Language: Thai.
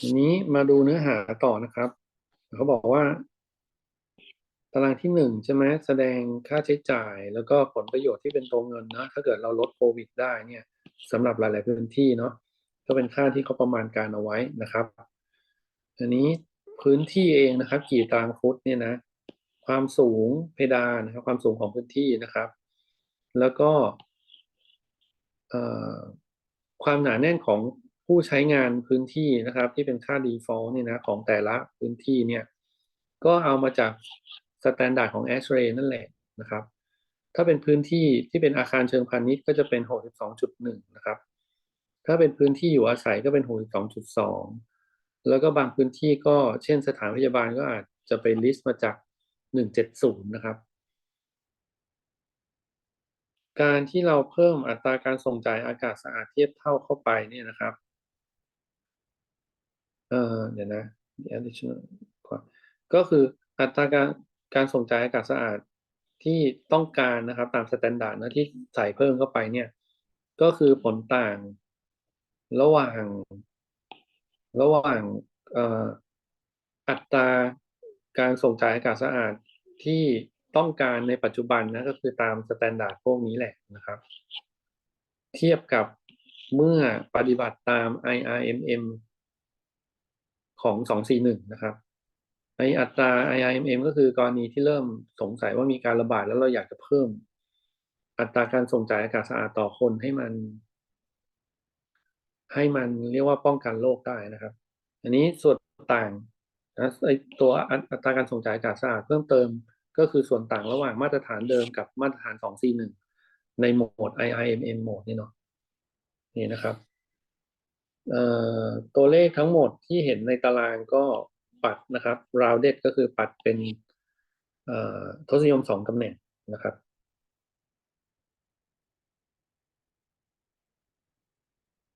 ทีนี้มาดูเนื้อหาต่อนะครับ เขาบอกว่า ตารางที่หนึ่งใช่ไหมแสดงค่าใช้จ่าย แล้วก็ผลประโยชน์ที่เป็นตัวเงินนะถ้าเกิดเราลดโควิดได้เนี่ยสำหรับหลาย ๆ พื้นที่เนาะก็เป็นค่าที่เขาประมาณการเอาไว้นะครับอันนี้พื้นที่เองนะครับ กี่ตารางฟุตเนี่ยนะความสูงเพดานนะครับ ความสูงของพื้นที่นะครับ แล้วก็ความหนาแน่นของ ผู้ใช้งานพื้นที่นะครับ ที่เป็นค่า default เนี่ยนะของแต่ละพื้นที่เนี่ยก็เอามาจากสแตนดาร์ดของ ASHRAE นั่นแหละนะครับ ถ้าเป็นพื้นที่ที่เป็นอาคารเชิงพาณิชย์ก็จะเป็น 62.1 นะครับ ถ้าเป็นพื้นที่อยู่อาศัยก็เป็น 62.2 แล้วก็บางพื้นที่ก็เช่นสถานพยาบาลก็อาจจะไปลิสต์มาจาก 170 นะครับ การที่เราเพิ่มอัตราการส่งจ่ายอากาศสะอาดเทียบเท่าเข้าไปเนี่ยนะครับ เออเดี๋ยวนะ additional ก็คืออัตราการการส่งจ่ายอากาศสะอาดที่ต้องการนะครับ ตามสแตนดาร์ดนะที่ใส่เพิ่มเข้าไปเนี่ย ก็คือผลต่างระหว่าง ระหว่างอัตราการส่งจ่ายอากาศสะอาดที่ต้องการในปัจจุบันนะก็คือตามสแตนดาร์ดพวกนี้แหละนะครับ เทียบกับเมื่อปฏิบัติตาม IRMM ของ 241 นะครับ ในอัตรา IIMM ก็คือกรณีที่เริ่มสงสัยว่ามีการระบาดแล้วเราอยากจะเพิ่ม อัตราการส่งจ่ายอากาศสะอาดต่อคนให้มัน ให้มันเรียกว่าป้องกันโรคได้นะครับ อันนี้ส่วนต่างนะไอตัวอัตราการส่งจ่ายอากาศสะอาดเพิ่มเติมก็คือส่วนต่างระหว่างมาตรฐานเดิมกับมาตรฐาน 241 ในโหมด IIMM โหมดนี่เนาะนี่นะครับ ตัวเลขทั้งหมดที่เห็นในตารางก็ปัดนะครับ rounded ก็คือปัดเป็นทศนิยมสองตำแหน่งนะครับ